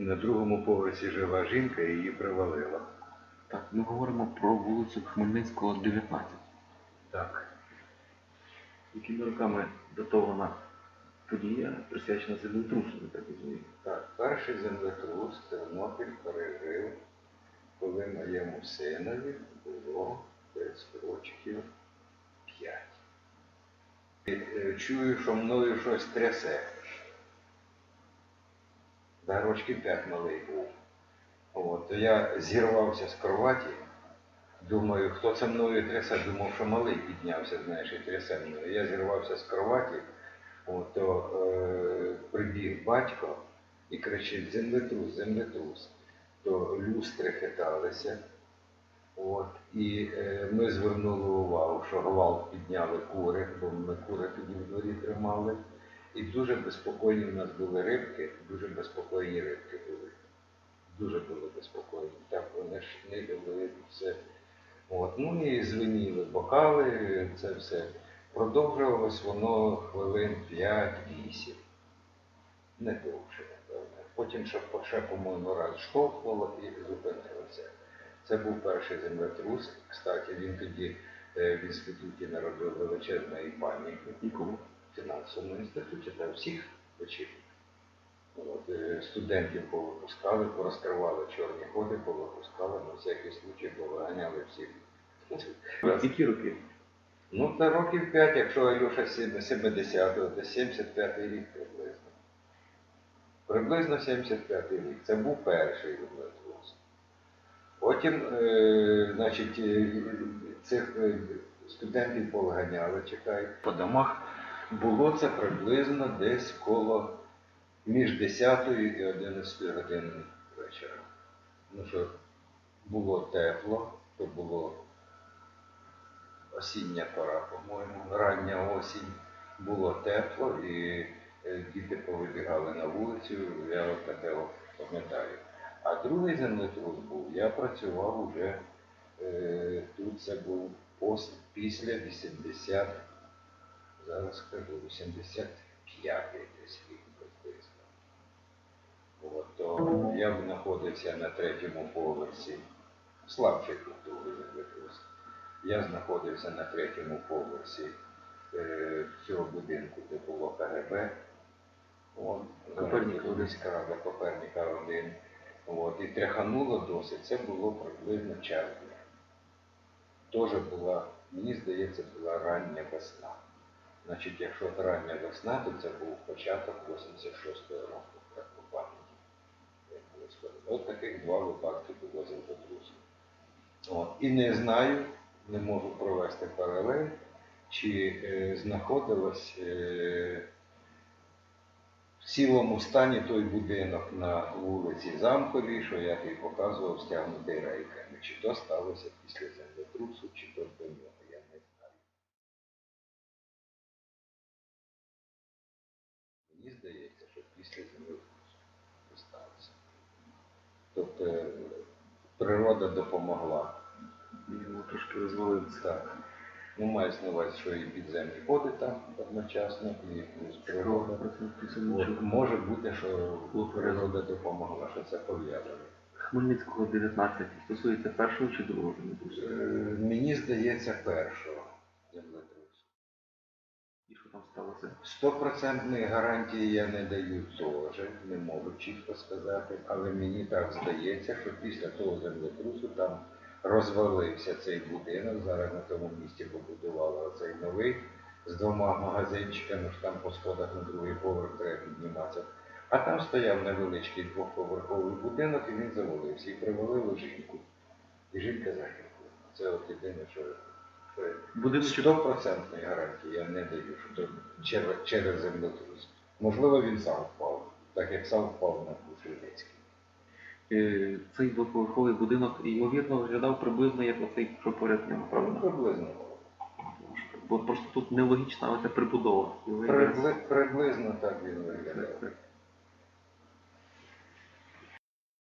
На другому поверсі жила жінка і її привалило. Так, ми говоримо про вулицю Хмельницького, 19. Так. Якими роками датована подія, присвячена землетрусу, я так розумію. Так, перший землетрус Тернопіль пережив, коли моєму синові було десь п'ять. І, е, Чую, що мною щось трясе. Да, рочків п'ять малий був. От, то я зірвався з кроваті, думаю, хто це мною трясе, думав, що малий піднявся, знаєш, і трясе мною. Я зірвався з кроваті, от, то е, прибіг батько і кричить землетрус, землетрус. То люстри хиталися. От, і е, ми звернули увагу, що гвалт підняли кури, бо ми кури тоді в дворі тримали. І дуже безпокійні в нас були рибки, дуже безпокійні рибки були. Дуже були безпокійні. Так вони ж були все. От. Ну і звеніли бокали, це все. Продовжувалось воно хвилин 5-8. Не довше, напевно. Потім ще, по-моєму, раз штовхнуло і зупинилося. Це був перший землетрус. Кстати, він тоді е, в інституті народив величезної пам'яті. Фінансовому інституті та всіх. От, е, студентів повипускали, порозкривали чорні ходи, повипускали на всякий случай, повиганяли всіх. Які роки? Ну, та років 5, якщо Альоша 70-го, то 75-й рік приблизно. Приблизно 75-й рік. Це був перший землетрус. Потім, е, значить, е, цих е, студентів повиганяли, чекай, по домах. Було це приблизно десь коло між 10 і 11 годиною вечора. Ну що, було тепло, то було осіння пора, по-моєму, рання осінь, було тепло і е, діти повибігали на вулицю, я таке пам'ятаю. А другий землетрус був, я працював уже, е, тут це був після 80, зараз скажу, 85 десь рік приблизно. От, то я знаходився на третьому поверсі, слабший був другий. Я знаходився на третьому поверсі е, цього будинку, де було КГБ. Київська рада Коперніка 1. От, і тряхануло досить. Це було приблизно червня. Теж була, мені здається, була рання весна. Значить, якщо рання весна, то це був початок 86-го року, так по пам'яті. як. От таких два випадки було землетрусу. І не знаю, не можу провести паралель, чи е, знаходилось е, в цілому стані той будинок на вулиці Замковій, що я тобі показував, стягнутий рейками. Чи то сталося після землетрусу, чи то до нього, після сталося. Тобто е, природа допомогла. Йому трошки розвалився. Так. Ну, мається на що і підземні ходи там одночасно, і плюс природа. От, може бути, що природа допомогла, що це пов'язано. Хмельницького 19 стосується першого чи другого Е. Мені здається, першого землетрусу. І там? Стопроцентної гарантії я не даю теж, не можу чітко сказати, але мені так здається, що після того землетрусу там розвалився цей будинок. Зараз на тому місці побудували оцей новий з двома магазинчиками, що там по сходах на другий поверх треба підніматися. А там стояв невеличкий двохповерховий будинок, і він завалився. І привалило жінку. І жінка загинула. Це от єдине, що, Будиночок Стопроцентної гарантії я не даю, що то через, через землетрус. Можливо, він сам впав, так як сам впав на Кушельницький. Е, Цей двоповерховий будинок, ймовірно, виглядав приблизно як оцей, що поряд нього, Ну, правда? приблизно. Бо просто тут нелогічна оця прибудова. Прибли, приблизно так він виглядав.